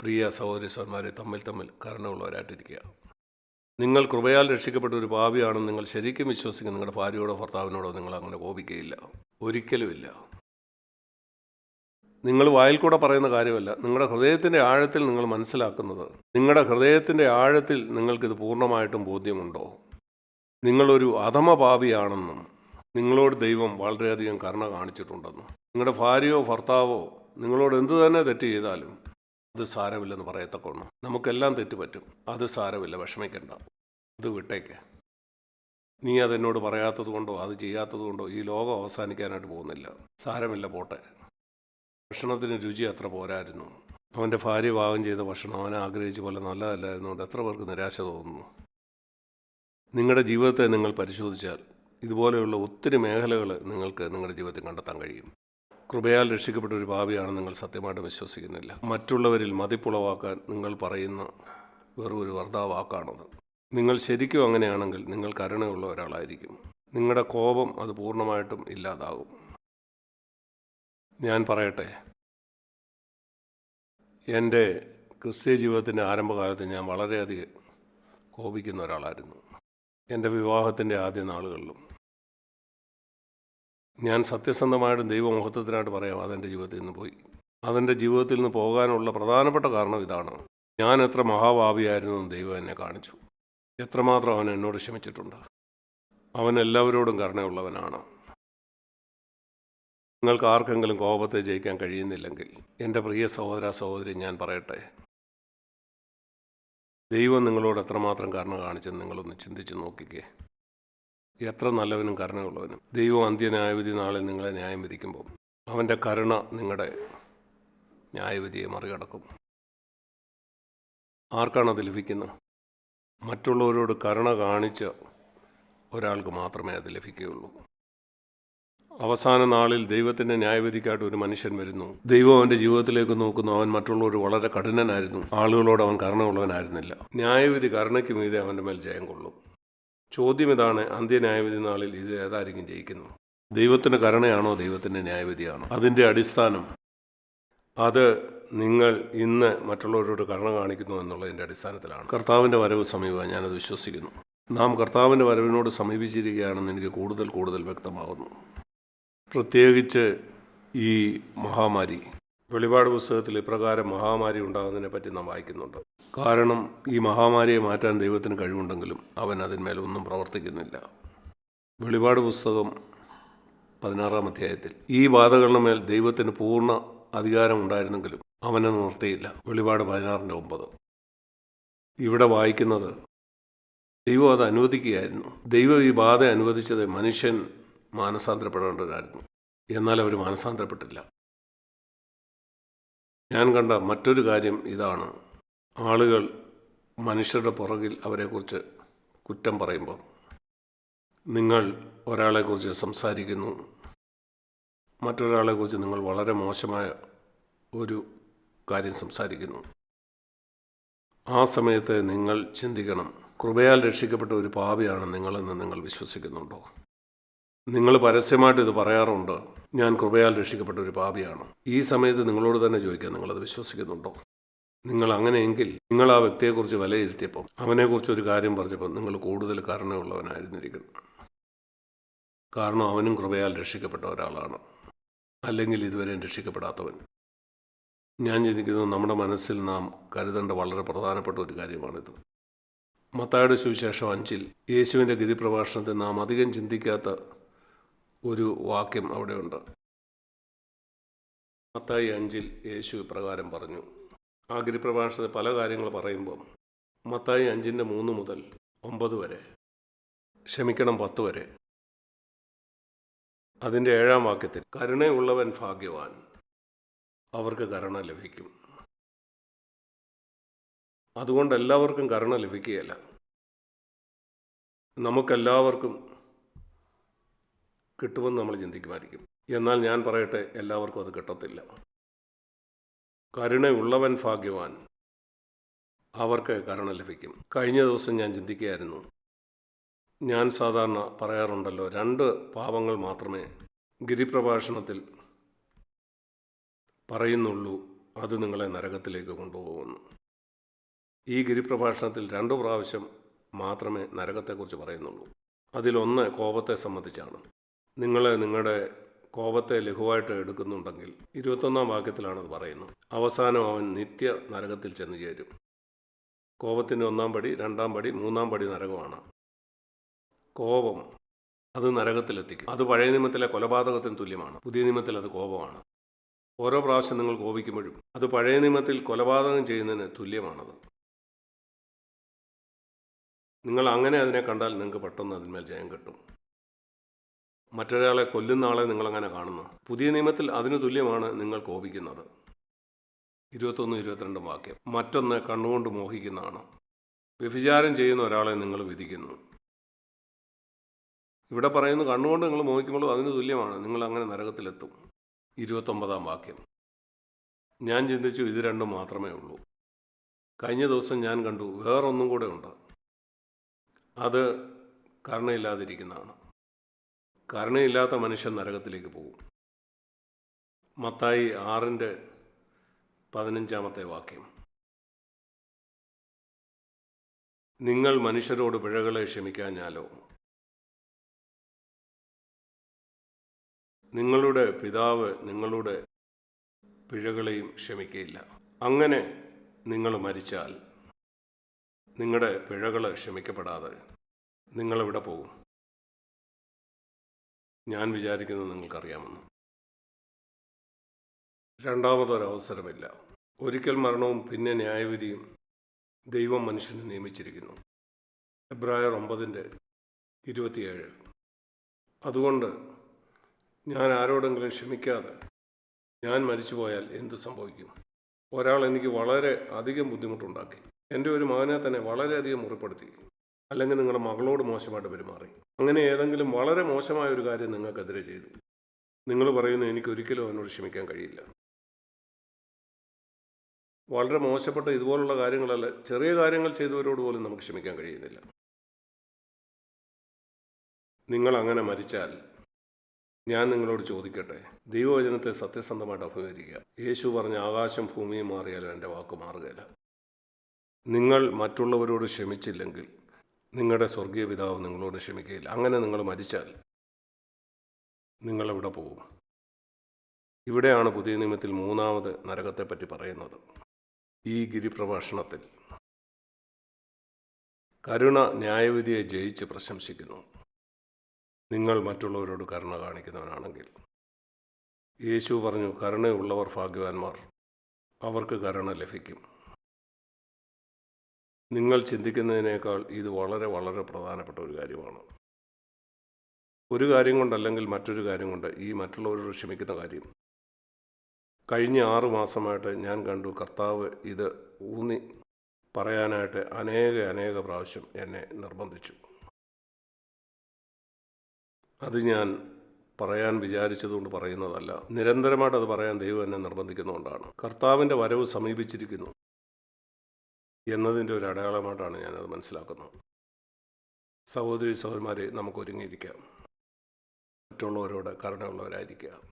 പ്രിയ സഹോദരിസ്വന്മാരെ തമ്മിൽ തമ്മിൽ കരുണയുള്ളവരായിട്ടിരിക്കുക. നിങ്ങൾ കൃപയാൽ രക്ഷിക്കപ്പെട്ട ഒരു പാപിയാണെന്ന് നിങ്ങൾ ശരിക്കും വിശ്വസിക്കുന്ന. നിങ്ങളുടെ ഭാര്യയോടോ ഭർത്താവിനോടോ നിങ്ങൾ അങ്ങനെ കോപിക്കുകയില്ല. ഒരിക്കലുമില്ല നിങ്ങൾ വായിൽ കൂടെ പറയുന്ന കാര്യമല്ല. നിങ്ങളുടെ ഹൃദയത്തിന്റെ ആഴത്തിൽ നിങ്ങൾ മനസ്സിലാക്കുന്നത് നിങ്ങളുടെ ഹൃദയത്തിന്റെ ആഴത്തിൽ നിങ്ങൾക്കിത് പൂർണമായിട്ടും ബോധ്യമുണ്ടോ? നിങ്ങളൊരു അധമ പാപിയാണെന്നും നിങ്ങളോട് ദൈവം വളരെയധികം കരുണ കാണിച്ചിട്ടുണ്ടെന്നും നിങ്ങളുടെ ഭാര്യയോ ഭർത്താവോ നിങ്ങളോട് എന്തു തന്നെ തെറ്റ് ചെയ്താലും അത് സാരമില്ലെന്ന് പറയത്തക്കോണം നമുക്കെല്ലാം തെറ്റ് പറ്റും അത് സാരമില്ല. വിഷമിക്കണ്ട. അത് വിട്ടേക്ക്. നീ അതെന്നോട് പറയാത്തത് കൊണ്ടോ അത് ചെയ്യാത്തത് കൊണ്ടോ ഈ ലോകം അവസാനിക്കാനായിട്ട് പോകുന്നില്ല. സാരമില്ല പോട്ടെ. ഭക്ഷണത്തിന് രുചി അത്ര പോരായിരുന്നു. അവന്റെ ഭാര്യ പാകം ചെയ്ത ഭക്ഷണം അവൻ ആഗ്രഹിച്ച പോലെ നല്ലതല്ലായിരുന്നുകൊണ്ട് എത്ര പേർക്ക് നിരാശ തോന്നുന്നു. നിങ്ങളുടെ ജീവിതത്തെ നിങ്ങൾ പരിശോധിച്ചാൽ ഇതുപോലെയുള്ള ഒത്തിരി മേഖലകൾ നിങ്ങൾക്ക് നിങ്ങളുടെ ജീവിതത്തിൽ കണ്ടെത്താൻ കഴിയും. കൃപയാൽ രക്ഷിക്കപ്പെട്ട ഒരു ഭാവിയാണ് നിങ്ങൾ സത്യമായിട്ട് വിശ്വസിക്കുന്നില്ല. മറ്റുള്ളവരിൽ മതിപ്പുളവാക്കാൻ നിങ്ങൾ പറയുന്ന വെറും ഒരു വർദ്ധാവാക്കാണത് നിങ്ങൾ ശരിക്കും അങ്ങനെയാണെങ്കിൽ നിങ്ങൾ കരുണയുള്ള ഒരാളായിരിക്കും. നിങ്ങളുടെ കോപം അത് പൂർണമായിട്ടും ഇല്ലാതാകും. ഞാൻ പറയട്ടെ എന്റെ ക്രിസ്ത്യ ജീവിതത്തിന്റെ ആരംഭകാലത്ത് ഞാൻ വളരെയധികം കോപിക്കുന്ന ഒരാളായിരുന്നു. എന്റെ വിവാഹത്തിന്റെ ആദ്യ നാളുകളിലും ഞാൻ സത്യസന്ധമായിട്ട് ദൈവമഹത്വത്തിനായിട്ട് പറയാം അതെന്റെ ജീവിതത്തിൽ നിന്ന് പോയി. അതെന്റെ ജീവിതത്തിൽ നിന്ന് പോകാനുള്ള പ്രധാനപ്പെട്ട കാരണം ഇതാണ്. ഞാൻ എത്ര മഹാഭാവിയായിരുന്നു ദൈവം എന്നെ കാണിച്ചു. എത്രമാത്രം അവൻ എന്നോട് ക്ഷമിച്ചിട്ടുണ്ട്. അവൻ എല്ലാവരോടും കരുണയുള്ളവനാണ്. നിങ്ങൾക്ക് ആർക്കെങ്കിലും കോപത്തെ ജയിക്കാൻ കഴിയുന്നില്ലെങ്കിൽ എന്റെ പ്രിയ സഹോദര സഹോദരി ഞാൻ പറയട്ടെ. ദൈവം നിങ്ങളോട് എത്രമാത്രം കരുണ കാണിച്ചെന്ന് നിങ്ങളൊന്ന് ചിന്തിച്ച് നോക്കിക്കേ. എത്ര നല്ലവനും കരുണയുള്ളവനും. ദൈവം അന്ത്യന്യായവിധി നാളെ നിങ്ങളെ ന്യായം വിധിക്കുമ്പോൾ അവന്റെ കരുണ നിങ്ങളുടെ ന്യായവിധിയെ മറികടക്കും. ആർക്കാണ് അത് ലഭിക്കുന്നത്? മറ്റുള്ളവരോട് കരുണ കാണിച്ച ഒരാൾക്ക് മാത്രമേ അത് ലഭിക്കുകയുള്ളൂ. അവസാന നാളിൽ ദൈവത്തിന്റെ ന്യായവിധിക്കായിട്ട് ഒരു മനുഷ്യൻ വരുന്നു. ദൈവം അവന്റെ ജീവിതത്തിലേക്ക് നോക്കുന്നു. അവൻ മറ്റുള്ളവർ വളരെ കഠിനനായിരുന്നു. ആളുകളോട് അവൻ കരുണയുള്ളവനായിരുന്നില്ല. ന്യായവിധി കരുണയ്ക്ക് മീതെ അവന്റെ മേൽ ജയം കൊള്ളും. ചോദ്യം ഇതാണ് അന്ത്യന്യായവിധി നാളിൽ ഇത് ഏതായിരിക്കും ജയിക്കുന്നു? ദൈവത്തിന്റെ കരുണയാണോ ദൈവത്തിന്റെ ന്യായവിധിയാണോ? അതിന്റെ അടിസ്ഥാനം അത് നിങ്ങൾ ഇന്ന് മറ്റുള്ളവരോട് കരുണ കാണിക്കുന്നു എന്നുള്ളതിന്റെ അടിസ്ഥാനത്തിലാണ്. കർത്താവിന്റെ വരവ് സമീപം ഞാനത് വിശ്വസിക്കുന്നു. നാം കർത്താവിന്റെ വരവിനോട് സമീപിച്ചിരിക്കുകയാണെന്ന് എനിക്ക് കൂടുതൽ കൂടുതൽ വ്യക്തമാകുന്നു. പ്രത്യേകിച്ച് ഈ മഹാമാരി വെളിപാട് പുസ്തകത്തിൽ ഇപ്രകാരം മഹാമാരി ഉണ്ടാകുന്നതിനെ പറ്റി നാം വായിക്കുന്നുണ്ട്. കാരണം ഈ മഹാമാരിയെ മാറ്റാൻ ദൈവത്തിന് കഴിവുണ്ടെങ്കിലും അവൻ അതിന്മേൽ ഒന്നും പ്രവർത്തിക്കുന്നില്ല. വെളിപാട് പുസ്തകം പതിനാറാം അധ്യായത്തിൽ ഈ ബാധകളുടെ മേൽ ദൈവത്തിന് പൂർണ അധികാരം ഉണ്ടായിരുന്നെങ്കിലും അവനെ നിർത്തിയില്ല. വെളിപാട് പതിനാറിന്റെ ഒമ്പത്. ഇവിടെ വായിക്കുന്നത് ദൈവം അത് അനുവദിക്കുകയായിരുന്നു. ദൈവം ഈ ബാധ അനുവദിച്ചത് മനുഷ്യൻ മാനസാന്തരപ്പെടേണ്ടവരായിരുന്നു എന്നാൽ അവർ മാനസാന്തരപ്പെട്ടില്ല. ഞാൻ കണ്ട മറ്റൊരു കാര്യം ഇതാണ്. ആളുകൾ മനുഷ്യരുടെ പുറകിൽ അവരെക്കുറിച്ച് കുറ്റം പറയുമ്പോൾ. നിങ്ങൾ ഒരാളെക്കുറിച്ച് സംസാരിക്കുന്നു. മറ്റൊരാളെക്കുറിച്ച് നിങ്ങൾ വളരെ മോശമായ ഒരു കാര്യം സംസാരിക്കുന്നു. ആ സമയത്ത് നിങ്ങൾ ചിന്തിക്കണം. കൃപയാൽ രക്ഷിക്കപ്പെട്ട ഒരു പാപിയാണ് നിങ്ങളെന്ന് നിങ്ങൾ വിശ്വസിക്കുന്നുണ്ടോ? നിങ്ങൾ പരസ്യമായിട്ട് ഇത് പറയാറുണ്ട്. ഞാൻ കൃപയാൽ രക്ഷിക്കപ്പെട്ട ഒരു പാപിയാണ്. ഈ സമയത്ത് നിങ്ങളോട് തന്നെ ചോദിക്കാം നിങ്ങളത് വിശ്വസിക്കുന്നുണ്ടോ? നിങ്ങൾ അങ്ങനെയെങ്കിൽ നിങ്ങൾ ആ വ്യക്തിയെക്കുറിച്ച് വിലയിരുത്തിയപ്പോൾ അവനെക്കുറിച്ച് ഒരു കാര്യം പറഞ്ഞപ്പോൾ നിങ്ങൾ കൂടുതൽ കരുണയുള്ളവനായിരുന്നിരിക്കണം കാരണം അവനും കൃപയാൽ രക്ഷിക്കപ്പെട്ട ഒരാളാണ്. അല്ലെങ്കിൽ ഇതുവരെ രക്ഷിക്കപ്പെടാത്തവൻ. ഞാൻ ചിന്തിക്കുന്നത് നമ്മുടെ മനസ്സിൽ നാം കരുതേണ്ട വളരെ പ്രധാനപ്പെട്ട ഒരു കാര്യമാണിത്. മത്തായുടെ സുവിശേഷം അഞ്ചിൽ യേശുവിന്റെ ഗിരിപ്രഭാഷണത്തെ നാം അധികം ചിന്തിക്കാത്ത ഒരു വാക്യം അവിടെയുണ്ട്. മത്തായി അഞ്ചിൽ യേശു ഇപ്രകാരം പറഞ്ഞു ആ ഗിരിപ്രഭാഷണത്തിൽ പല കാര്യങ്ങൾ പറയുമ്പം മത്തായി അഞ്ചിന്റെ മൂന്ന് മുതൽ ഒമ്പത് വരെ ക്ഷമിക്കണം പത്ത് വരെ. അതിന്റെ ഏഴാം വാക്യത്തിൽ കരുണയുള്ളവൻ ഭാഗ്യവാൻ അവർക്ക് കരുണ ലഭിക്കും. അതുകൊണ്ട് എല്ലാവർക്കും കരുണ ലഭിക്കുകയല്ല. നമുക്കെല്ലാവർക്കും കിട്ടുമെന്ന് നമ്മൾ ചിന്തിക്കുമായിരിക്കും. എന്നാൽ ഞാൻ പറയട്ടെ എല്ലാവർക്കും അത് കിട്ടത്തില്ല. കരുണയുള്ളവൻ ഭാഗ്യവാൻ. അവർക്ക് കരുണ ലഭിക്കും. കഴിഞ്ഞ ദിവസം ഞാൻ ചിന്തിക്കുകയായിരുന്നു. ഞാൻ സാധാരണ പറയാറുണ്ടല്ലോ രണ്ട് പാപങ്ങൾ മാത്രമേ ഗിരിപ്രഭാഷണത്തിൽ പറയുന്നുള്ളൂ അത് നിങ്ങളെ നരകത്തിലേക്ക് കൊണ്ടുപോകുന്നു. ഈ ഗിരിപ്രഭാഷണത്തിൽ രണ്ടു പ്രാവശ്യം മാത്രമേ നരകത്തെക്കുറിച്ച് പറയുന്നുള്ളൂ. അതിലൊന്ന് കോപത്തെ സംബന്ധിച്ചാണ്. നിങ്ങൾ നിങ്ങളുടെ കോപത്തെ ലഘുവായിട്ട് എടുക്കുന്നുണ്ടെങ്കിൽ ഇരുപത്തൊന്നാം വാക്യത്തിലാണത് പറയുന്നത് അവസാനം അവൻ നിത്യ നരകത്തിൽ ചെന്ന് ചേരും. കോപത്തിന്റെ ഒന്നാം പടി രണ്ടാം പടി മൂന്നാം പടി നരകമാണ്. കോപം അത് നരകത്തിലെത്തിക്കും. അത് പഴയ നിയമത്തിലെ കൊലപാതകത്തിന് തുല്യമാണ്. പുതിയ നിയമത്തിൽ അത് കോപമാണ്. ഓരോ പ്രാവശ്യം നിങ്ങൾ കോപിക്കുമ്പോഴും അത് പഴയ നിയമത്തിൽ കൊലപാതകം ചെയ്യുന്നതിന് തുല്യമാണത്. നിങ്ങൾ അങ്ങനെ അതിനെ കണ്ടാൽ നിങ്ങൾക്ക് പെട്ടെന്ന് അതിന്മേൽ ജയം കിട്ടും. മറ്റൊരാളെ കൊല്ലുന്ന ആളെ നിങ്ങളങ്ങനെ കാണുന്നു. പുതിയ നിയമത്തിൽ അതിനു തുല്യമാണ് നിങ്ങൾ കോപിക്കുന്നത്. ഇരുപത്തൊന്ന് ഇരുപത്തിരണ്ടും വാക്യം. മറ്റൊന്ന് കണ്ണുകൊണ്ട് മോഹിക്കുന്നതാണ്. വ്യഭിചാരം ചെയ്യുന്ന ഒരാളെ നിങ്ങൾ വിധിക്കുന്നു. ഇവിടെ പറയുന്നു കണ്ണുകൊണ്ട് നിങ്ങൾ മോഹിക്കുമ്പോഴും അതിന് തുല്യമാണ്. നിങ്ങൾ അങ്ങനെ നരകത്തിലെത്തും. ഇരുപത്തൊമ്പതാം വാക്യം. ഞാൻ ചിന്തിച്ചു ഇത് രണ്ടും മാത്രമേ ഉള്ളൂ. കഴിഞ്ഞ ദിവസം ഞാൻ കണ്ടു വേറൊന്നും കൂടെ ഉണ്ട്. അത് കരുണയില്ലാതിരിക്കുന്നതാണ്. കരുണയില്ലാത്ത മനുഷ്യൻ നരകത്തിലേക്ക് പോകും. മത്തായി ആറിന്റെ പതിനഞ്ചാമത്തെ വാക്യം. നിങ്ങൾ മനുഷ്യരോട് പിഴകളെ ക്ഷമിക്കാഞ്ഞാലോ? നിങ്ങളുടെ പിതാവ് നിങ്ങളുടെ പിഴകളെയും ക്ഷമിക്കയില്ല. അങ്ങനെ നിങ്ങൾ മരിച്ചാൽ നിങ്ങളുടെ പിഴകൾ ക്ഷമിക്കപ്പെടാതെ നിങ്ങളെവിടെ പോകും? ഞാൻ വിചാരിക്കുന്നത് നിങ്ങൾക്കറിയാമെന്ന്. രണ്ടാമതൊരവസരമില്ല. ഒരിക്കൽ മരണവും പിന്നെ ന്യായവിധിയും ദൈവം മനുഷ്യനെ നിയമിച്ചിരിക്കുന്നു. എബ്രായർ ഒമ്പതിന്റെ ഇരുപത്തിയേഴ്. അതുകൊണ്ട് ഞാൻ ആരോടെങ്കിലും ക്ഷമിക്കാതെ ഞാൻ മരിച്ചു പോയാൽ എന്തു സംഭവിക്കും? ഒരാൾ എനിക്ക് വളരെ അധികം ബുദ്ധിമുട്ടുണ്ടാക്കി. എന്റെ ഒരു മകനെ തന്നെ വളരെയധികം മുറിപ്പെടുത്തി. അല്ലെങ്കിൽ നിങ്ങളുടെ മകളോട് മോശമായിട്ട് പെരുമാറി. അങ്ങനെ ഏതെങ്കിലും വളരെ മോശമായ ഒരു കാര്യം നിങ്ങൾക്കെതിരെ ചെയ്തു. നിങ്ങൾ പറയുന്നു എനിക്ക് ഒരിക്കലും അവനോട് ക്ഷമിക്കാൻ കഴിയില്ല. വളരെ മോശപ്പെട്ട ഇതുപോലുള്ള കാര്യങ്ങളല്ല ചെറിയ കാര്യങ്ങൾ ചെയ്തവരോട് പോലും നമുക്ക് ക്ഷമിക്കാൻ കഴിയുന്നില്ല. നിങ്ങൾ അങ്ങനെ മരിച്ചാൽ ഞാൻ നിങ്ങളോട് ചോദിക്കട്ടെ ദൈവവചനത്തെ സത്യസന്ധമായിട്ട് അഭിമുഖീകരിക്കുക. യേശു പറഞ്ഞ ആകാശം ഭൂമിയും മാറിയാലും എന്റെ വാക്ക് മാറുകയില്ല. നിങ്ങൾ മറ്റുള്ളവരോട് ക്ഷമിച്ചില്ലെങ്കിൽ നിങ്ങളുടെ സ്വർഗീയ പിതാവ് നിങ്ങളോട് ക്ഷമിക്കുകയില്ല അങ്ങനെ നിങ്ങൾ മരിച്ചാൽ നിങ്ങളെവിടെ പോകും ഇവിടെയാണ് പുതിയ നിയമത്തിൽ മൂന്നാമത് നരകത്തെപ്പറ്റി പറയുന്നത്. ഈ ഗിരിപ്രഭാഷണത്തിൽ കരുണ ന്യായവിധിയെ ജയിച്ച് പ്രശംസിക്കുന്നു. നിങ്ങൾ മറ്റുള്ളവരോട് കരുണ കാണിക്കുന്നവനാണെങ്കിൽ. യേശു പറഞ്ഞു കരുണയുള്ളവർ ഭാഗ്യവാന്മാർ അവർക്ക് കരുണ ലഭിക്കും. നിങ്ങൾ ചിന്തിക്കുന്നതിനേക്കാൾ ഇത് വളരെ വളരെ പ്രധാനപ്പെട്ട ഒരു കാര്യമാണ്. ഒരു കാര്യം കൊണ്ടല്ലെങ്കിൽ മറ്റൊരു കാര്യം കൊണ്ട് ഈ മറ്റുള്ളവരോട് ക്ഷമിക്കുന്ന കാര്യം. കഴിഞ്ഞ ആറു മാസമായിട്ട് ഞാൻ കണ്ടു കർത്താവ് ഇത് ഊന്നി പറയാനായിട്ട് അനേക അനേക പ്രാവശ്യം എന്നെ നിർബന്ധിച്ചു. അത് ഞാൻ പറയാൻ വിചാരിച്ചതുകൊണ്ട് പറയുന്നതല്ല. നിരന്തരമായിട്ട് അത് പറയാൻ ദൈവം എന്നെ നിർബന്ധിക്കുന്നതുകൊണ്ടാണ്. കർത്താവിന്റെ വരവ് സമീപിച്ചിരിക്കുന്നു. എന്നതിന്റെ ഒരു അടയാളമായിട്ടാണ് ഞാനത് മനസ്സിലാക്കുന്നത്. സഹോദരി സഹോദരന്മാരെ നമുക്ക് ഒരുങ്ങിയിരിക്കാം. മറ്റുള്ളവരോട് കരുണയുള്ളവരായിരിക്കുക.